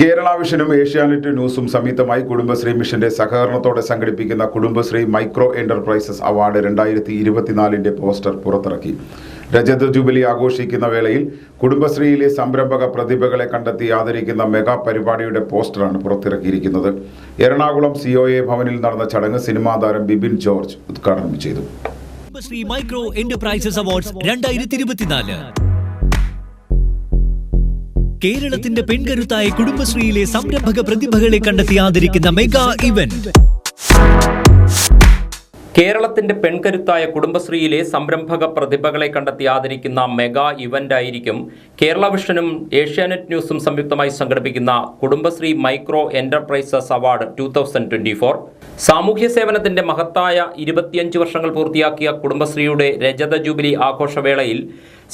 കേരള വിഷനും ഏഷ്യാനെറ്റ് ന്യൂസും സംയുക്തമായി കുടുംബശ്രീ മിഷന്റെ സഹകരണത്തോടെ സംഘടിപ്പിക്കുന്ന കുടുംബശ്രീ മൈക്രോ എന്റർപ്രൈസസ് അവാർഡ് രണ്ടായിരത്തി ഇരുപത്തിനാലിന്റെ പോസ്റ്റർ പുറത്തിറക്കി. രജത ജൂബിലി ആഘോഷിക്കുന്ന വേളയിൽ കുടുംബശ്രീയിലെ സംരംഭക പ്രതിഭകളെ കണ്ടെത്തി ആദരിക്കുന്ന മെഗാ പരിപാടിയുടെ പോസ്റ്ററാണ് പുറത്തിറക്കിയിരിക്കുന്നത്. എറണാകുളം സി ഭവനിൽ നടന്ന ചടങ്ങ് സിനിമാ താരം ബിബിൻ ജോർജ് ഉദ്ഘാടനം ചെയ്തു. കുടുംബശ്രീ മൈക്രോ എന്റർപ്രൈസസ് അവാർഡ്സ് രണ്ടായിരത്തി കേരളത്തിന്റെ പെൺകരുത്തായ കുടുംബശ്രീയിലെ സംരംഭക പ്രതിഭകളെ കണ്ടെത്തി ആദരിക്കുന്ന മെഗാ ഇവന്റ്. കേരളത്തിന്റെ പെൺകരുത്തായ കുടുംബശ്രീയിലെ സംരംഭക പ്രതിഭകളെ കണ്ടെത്തി ആദരിക്കുന്ന മെഗാ ഇവന്റ് ആയിരിക്കും കേരള വിഷനും ഏഷ്യാനെറ്റ് ന്യൂസും സംയുക്തമായി സംഘടിപ്പിക്കുന്ന Kudumbashree micro enterprises award two സാമൂഹ്യ സേവനത്തിന്റെ മഹത്തായ ഇരുപത്തിയഞ്ച് വർഷങ്ങൾ പൂർത്തിയാക്കിയ കുടുംബശ്രീയുടെ രജത ജൂബിലി ആഘോഷവേളയിൽ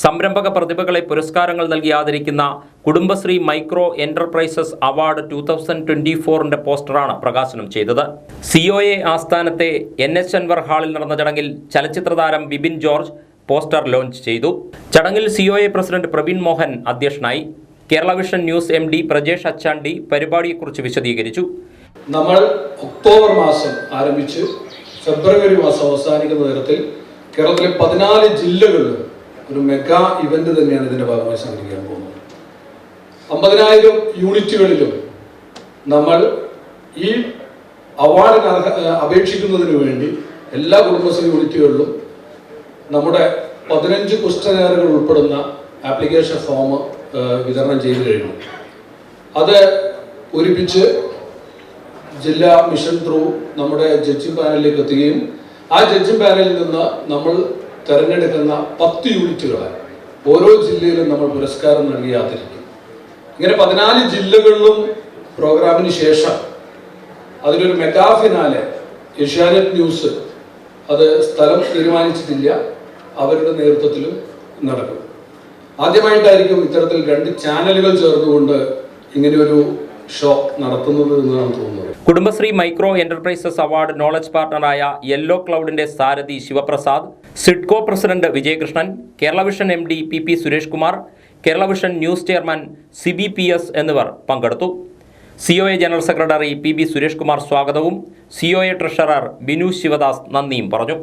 സംരംഭക പ്രതിഭകളെ പുരസ്കാരങ്ങൾ നൽകി ആദരിക്കുന്ന Kudumbashree micro enterprises award two thousand twenty ഫോറിന്റെ പോസ്റ്ററാണ് പ്രകാശനം ചെയ്തത്. സി ഒ എ ആസ്ഥാനത്തെ എൻ എസ് അൻവർ ഹാളിൽ നടന്ന ചടങ്ങിൽ ചലച്ചിത്ര താരം ബിബിൻ ജോർജ് പോസ്റ്റർ ലോഞ്ച് ചെയ്തു. ചടങ്ങിൽ C O A president Praveen Mohan അധ്യക്ഷനായി. Kerala vision news M D Prajesh Achandi പരിപാടിയെക്കുറിച്ച് വിശദീകരിച്ചു. നമ്മൾ ഒക്ടോബർ മാസം ആരംഭിച്ച് ഫെബ്രുവരി മാസം അവസാനിക്കുന്ന തരത്തിൽ കേരളത്തിലെ പതിനാല് ജില്ലകളിലും ഒരു മെഗാ ഇവന്റ് തന്നെയാണ് ഇതിന്റെ ഭാഗമായി സംഘടിപ്പിക്കാൻ പോകുന്നത്. അമ്പതിനായിരം യൂണിറ്റുകളിലും നമ്മൾ ഈ അവാർഡിന് അപേക്ഷിക്കുന്നതിന് വേണ്ടി എല്ലാ കുടുംബശ്രീ യൂണിറ്റുകളിലും നമ്മുടെ പതിനഞ്ച് ക്വസ്റ്റനേറുകൾ ഉൾപ്പെടുന്ന ആപ്ലിക്കേഷൻ ഫോം വിതരണം ചെയ്തു കഴിഞ്ഞു. അത് പൂരിപ്പിച്ച് ജില്ലാ മിഷൻ ത്രൂ നമ്മുടെ ജഡ്ജിംഗ് പാനലിലേക്ക് എത്തുകയും ആ ജഡ്ജിംഗ് പാനലിൽ നിന്ന് നമ്മൾ തിരഞ്ഞെടുക്കുന്ന പത്ത് യൂണിറ്റുകളെ ഓരോ ജില്ലയിലും നമ്മൾ പുരസ്കാരം നൽകി ആദരിക്കും. ഇങ്ങനെ പതിനാല് ജില്ലകളിലും പ്രോഗ്രാമിന് ശേഷം അതിനൊരു മെഗാ ഫിനാലെ ഏഷ്യാനെറ്റ് ന്യൂസ് അത് സ്ഥലം തീരുമാനിച്ചിട്ടില്ല അവരുടെ നേതൃത്വത്തിലും നടക്കും. ആദ്യമായിട്ടായിരിക്കും ഇത്തരത്തിൽ രണ്ട് ചാനലുകൾ ചേർന്നുകൊണ്ട് ഇങ്ങനെയൊരു ഷോ നടത്തുന്നത് എന്നാണ് തോന്നുന്നത്. Kudumbashree micro enterprises award knowledge പാർട്ണറായ yellow ക്ലൗഡിന്റെ സാരഥി Shivaprasad SIDCO president Vijayakrishnan Kerala vision M D P P Suresh Kumar Kerala vision news chairman Siby P S എന്നിവർ പങ്കെടുത്തു. C O A general secretary P B Suresh Kumar സ്വാഗതവും C O A treasurer Binu Sivadas നന്ദിയും പറഞ്ഞു.